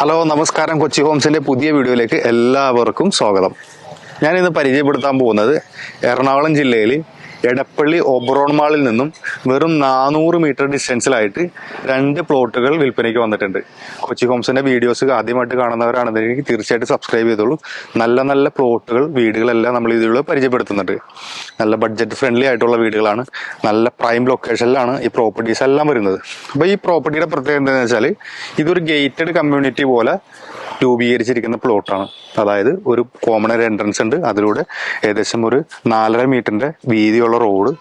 Hello നമസ്കാരം കൊച്ചി ഹോംസിന്റെ പുതിയ വീഡിയോയിലേക്ക് എല്ലാവർക്കും സ്വാഗതം. ഞാൻ ഇന്ന് പരിചയപ്പെടുത്താൻ പോകുന്നത് എറണാകുളം ജില്ലയിൽ എടപ്പള്ളി ഒബ്രോൺ മാളിൽ നിന്നും വെറും നാനൂറ് മീറ്റർ ഡിസ്റ്റൻസിലായിട്ട് രണ്ട് പ്ലോട്ടുകൾ വിൽപ്പനയ്ക്ക് വന്നിട്ടുണ്ട്. കൊച്ചി ഹോംസിന്റെ വീഡിയോസ് ആദ്യമായിട്ട് കാണുന്നവരാണെന്നുണ്ടെങ്കിൽ തീർച്ചയായിട്ടും സബ്സ്ക്രൈബ് ചെയ്തോളൂ. നല്ല നല്ല പ്ലോട്ടുകൾ വീടുകളെല്ലാം നമ്മൾ ഇതിലൂടെ പരിചയപ്പെടുത്തുന്നുണ്ട്. നല്ല ബഡ്ജറ്റ് ഫ്രണ്ട്ലി ആയിട്ടുള്ള വീടുകളാണ്. നല്ല പ്രൈം ലൊക്കേഷനിലാണ് ഈ പ്രോപ്പർട്ടീസ് എല്ലാം വരുന്നത്. അപ്പോൾ ഈ പ്രോപ്പർട്ടിയുടെ പ്രത്യേകത എന്താണെന്ന് വെച്ചാൽ ഇതൊരു ഗേറ്റഡ് കമ്മ്യൂണിറ്റി പോലെ രൂപീകരിച്ചിരിക്കുന്ന പ്ലോട്ടാണ്. അതായത് ഒരു കോമൺ ഒരു എൻട്രൻസ് ഉണ്ട്. അതിലൂടെ ഏകദേശം ഒരു നാലര മീറ്ററിന്റെ വീതിയുള്ള റോഡ്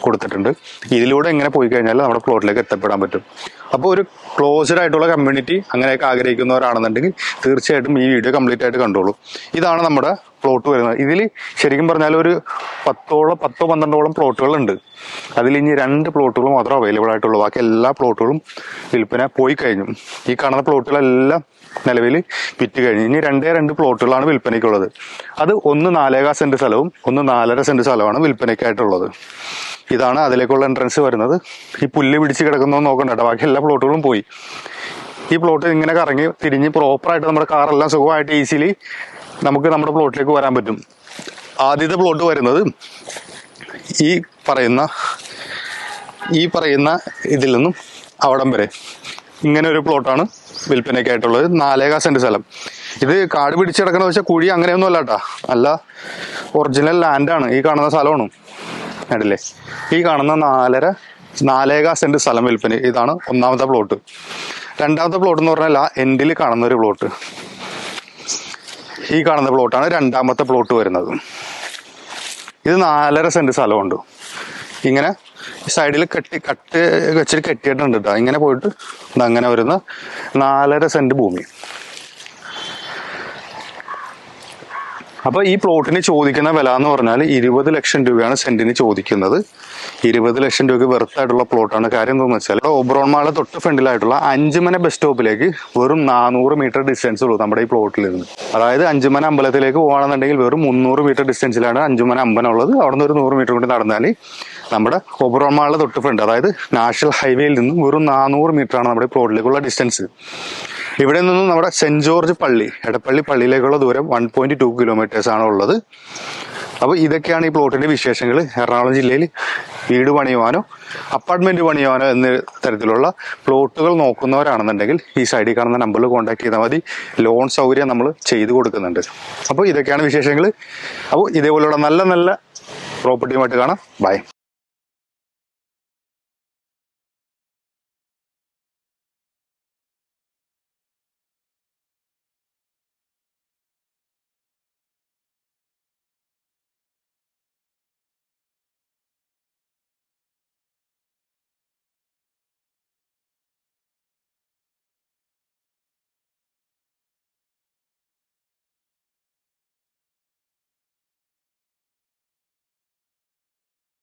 കൊടുത്തിട്ടുണ്ട്. ഇതിലൂടെ എങ്ങനെ പോയി കഴിഞ്ഞാൽ നമ്മുടെ പ്ലോട്ടിലേക്ക് എത്തപ്പെടാൻ പറ്റും. അപ്പോൾ ഒരു ക്ലോസ്ഡ് ആയിട്ടുള്ള കമ്മ്യൂണിറ്റി അങ്ങനെയൊക്കെ ആഗ്രഹിക്കുന്നവരാണെന്നുണ്ടെങ്കിൽ തീർച്ചയായിട്ടും ഈ വീഡിയോ കംപ്ലീറ്റ് ആയിട്ട് കണ്ടോളൂ. ഇതാണ് നമ്മുടെ പ്ലോട്ട് വരുന്നത്. ഇതിൽ ശരിക്കും പറഞ്ഞാൽ ഒരു പത്തോളം പത്തോ പന്ത്രണ്ടോളം പ്ലോട്ടുകൾ ഉണ്ട് അതിൽ ഇനി രണ്ട് പ്ലോട്ടുകൾ മാത്രം അവൈലബിൾ ആയിട്ടുള്ളൂ. ബാക്കി എല്ലാ പ്ലോട്ടുകളും വിൽപ്പന പോയി കഴിഞ്ഞു. ഈ കാണുന്ന പ്ലോട്ടുകളെല്ലാം നിലവിൽ വിറ്റ് കഴിഞ്ഞു. ഇനി രണ്ടേ രണ്ട് പ്ലോട്ടുകളാണ് വിൽപ്പനയ്ക്കുള്ളത്. അത് ഒന്ന് നാലേകാ സെന്റ് സ്ഥലവും ഒന്ന് നാലര സെന്റ് സ്ഥലമാണ് വിൽപ്പനയ്ക്കായിട്ടുള്ളത്. ഇതാണ് അതിലേക്കുള്ള എൻട്രൻസ് വരുന്നത്. ഈ പുല്ല് പിടിച്ച് കിടക്കുന്നോ നോക്കണ്ട കേട്ടോ ബാക്കി എല്ലാ പ്ലോട്ടുകളും പോയി. ഈ പ്ലോട്ട് ഇങ്ങനെ കറങ്ങി തിരിഞ്ഞ് പ്രോപ്പറായിട്ട് നമ്മുടെ കാറെല്ലാം സുഖമായിട്ട് ഈസിലി നമുക്ക് നമ്മുടെ പ്ലോട്ടിലേക്ക് വരാൻ പറ്റും. ആദ്യത്തെ പ്ലോട്ട് വരുന്നത് ഈ പറയുന്ന ഈ പറയുന്ന ഇതിൽ നിന്നും അവിടം വരെ. ഇങ്ങനെ ഒരു പ്ലോട്ടാണ് വിൽപ്പനയ്ക്കായിട്ടുള്ളത് നാലേകാ സെന്റ് സ്ഥലം. ഇത് കാട് പിടിച്ചിടക്കണ വെച്ചാൽ കുഴി അങ്ങനെയൊന്നും അല്ല കേട്ടാ നല്ല ഒറിജിനൽ ലാൻഡാണ് ഈ കാണുന്ന സ്ഥലമാണ്. കണ്ടില്ലേ? ഈ കാണുന്ന നാലര നാലേകാ സെന്റ് സ്ഥലം വിൽപ്പന ഇതാണ് ഒന്നാമത്തെ പ്ലോട്ട് രണ്ടാമത്തെ പ്ലോട്ട് എന്ന് പറഞ്ഞാൽ ആ എൻഡിൽ കാണുന്ന ഒരു പ്ലോട്ട് ഈ കാണുന്ന പ്ലോട്ടാണ് രണ്ടാമത്തെ പ്ലോട്ട് വരുന്നത്. ഇത് നാലര സെന്റ് സ്ഥലമുണ്ട്. ഇങ്ങനെ സൈഡിൽ കെട്ടി കട്ട് വെച്ചിട്ട് കെട്ടിയിട്ടുണ്ട് കേട്ടോ ഇങ്ങനെ പോയിട്ട് അങ്ങനെ വരുന്ന നാലര സെന്റ് ഭൂമി. അപ്പൊ ഈ പ്ലോട്ടിന് ചോദിക്കുന്ന വില എന്ന് പറഞ്ഞാൽ ഇരുപത് ലക്ഷം രൂപയാണ് സെന്റിന് ചോദിക്കുന്നത്. ഇരുപത് ലക്ഷം രൂപയ്ക്ക് വെറുത്തായിട്ടുള്ള പ്ലോട്ടാണ്. കാര്യം എന്താണെന്ന് വെച്ചാൽ ഓബ്രോൺ മാള തൊട്ട് ഫ്രണ്ടിലായിട്ടുള്ള അഞ്ചുമന ബസ് സ്റ്റോപ്പിലേക്ക് വെറും നാനൂറ് മീറ്റർ ഡിസ്റ്റൻസ് ഉള്ളൂ നമ്മുടെ ഈ പ്ലോട്ടിൽ നിന്ന് അതായത് അഞ്ചുമന അമ്പലത്തിലേക്ക് പോകുകയാണെന്നുണ്ടെങ്കിൽ വെറും മുന്നൂറ് മീറ്റർ ഡിസ്റ്റൻസിലാണ് അഞ്ചുമന അമ്പലം ഉള്ളത്. അവിടെ നിന്ന് ഒരു നൂറ് മീറ്റർ കൊണ്ട് നടന്നാൽ നമ്മുടെ ഓബ്രോൺ മാളിലെ തൊട്ട് ഫ്രണ്ട് അതായത് നാഷണൽ ഹൈവേയിൽ നിന്നും വെറും നാനൂറ് മീറ്റർ ആണ് നമ്മുടെ പ്ലോട്ടിലേക്കുള്ള ഡിസ്റ്റൻസ് ഇവിടെ നിന്നും നമ്മുടെ സെന്റ് ജോർജ് പള്ളി എടപ്പള്ളി പള്ളിയിലേക്കുള്ള ദൂരം വൺ പോയിന്റ് ടു കിലോമീറ്റേഴ്സ് ആണ് ഉള്ളത്. അപ്പോൾ ഇതൊക്കെയാണ് ഈ പ്ലോട്ടിന്റെ വിശേഷങ്ങൾ. എറണാകുളം ജില്ലയിൽ വീട് പണിയുവാനോ അപ്പാർട്ട്മെന്റ് പണിയുവാനോ എന്ന തരത്തിലുള്ള പ്ലോട്ടുകൾ നോക്കുന്നവരാണെന്നുണ്ടെങ്കിൽ ഈ സൈഡിൽ കാണുന്ന നമ്പറിൽ കോൺടാക്ട് ചെയ്താൽ മതി. ലോൺ സൗകര്യം നമ്മൾ ചെയ്തു കൊടുക്കുന്നുണ്ട്. അപ്പോൾ ഇതൊക്കെയാണ് വിശേഷങ്ങൾ. അപ്പോൾ ഇതേപോലെയുള്ള നല്ല നല്ല പ്രോപ്പർട്ടിയുമായിട്ട് കാണാം. ബൈ